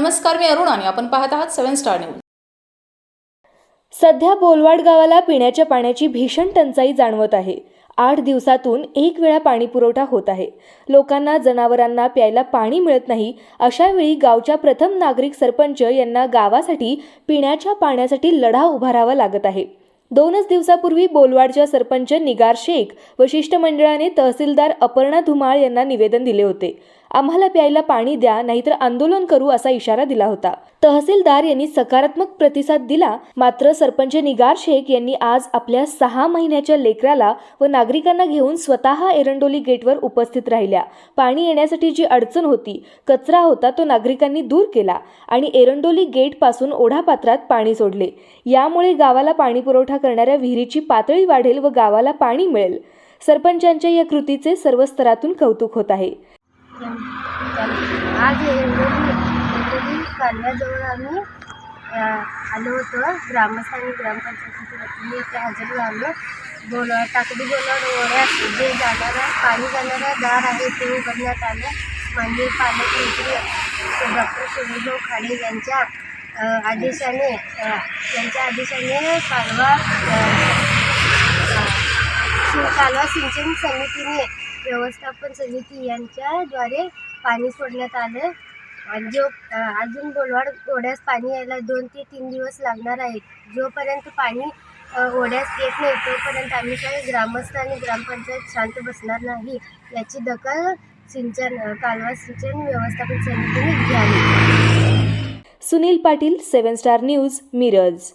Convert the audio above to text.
नमस्कार मी अरुण आणि आपण पाहत आहात सेव्हन स्टार न्यूज. सध्या बोलवाड गावाला पिण्याच्या पाण्याची भीषण टंचाई जाणवत आहे. आठ दिवसातून एक वेळा पाणी पुरवठा होत आहे. लोकांना जनावरांना प्यायला पाणी मिळत नाही. अशा वेळी गावच्या प्रथम नागरिक सरपंच यांना गावासाठी पिण्याच्या पाण्यासाठी लढा उभारावा लागत आहे. दोनच दिवसापूर्वी बोलवाडच्या सरपंच निगार शेख व शिष्टमंडळाने तहसीलदार अपर्णा धुमाळ यांना निवेदन दिले होते. आम्हाला प्यायला पाणी द्या नाहीतर आंदोलन करू असा इशारा दिला होता. तहसीलदार यांनी सकारात्मक प्रतिसाद दिला. मात्र सरपंच निगार शेख यांनी आज आपल्या सहा महिन्याच्या लेकराला व नागरिकांना घेऊन स्वतः एरंडोली गेटवर उपस्थित राहिल्या. पाणी येण्यासाठी जी अडचण होती कचरा होता तो नागरिकांनी दूर केला आणि एरंडोली गेटपासून ओढापात्रात पाणी सोडले. यामुळे गावाला पाणी पुरवठा करणाऱ्या विहिरीची पातळी वाढेल व गावाला पाणी मिळेल. सरपंचांच्या या कृतीचे सर्व स्तरातून कौतुक होत आहे. आज एरडोली एरडोली कालव्याजवळ आम्ही आलो होतो. ग्रामस्थ आणि ग्रामपंचायतीच्या वतीने इथे हजर झालो. बोलवा टाकडी बोलवड ओढ्यात जे जाणारा पाणी जाणारा दार आहे ते उघडण्यात आलं. माननीय पालकमंत्री डॉक्टर सुरेशभाऊ खाडे यांच्या आदेशाने यांच्या आदेशाने कालवा कालवा सिंचन समितीने व्यवस्थापन समिती यांच्याद्वारे पाणी सोडण्यात आलं. आणि जो अजून बोलवाड ओढ्यास पाणी यायला दोन ते तीन दिवस लागणार आहेत. जोपर्यंत पाणी ओढ्यास येत नाही तोपर्यंत आम्ही काही ग्रामस्थ आणि ग्रामपंचायत शांत बसणार नाही. याची दखल सिंचन कालवा सिंचन व्यवस्थापन समितीने घ्यावी. Sunil Patil seven star news Miraj.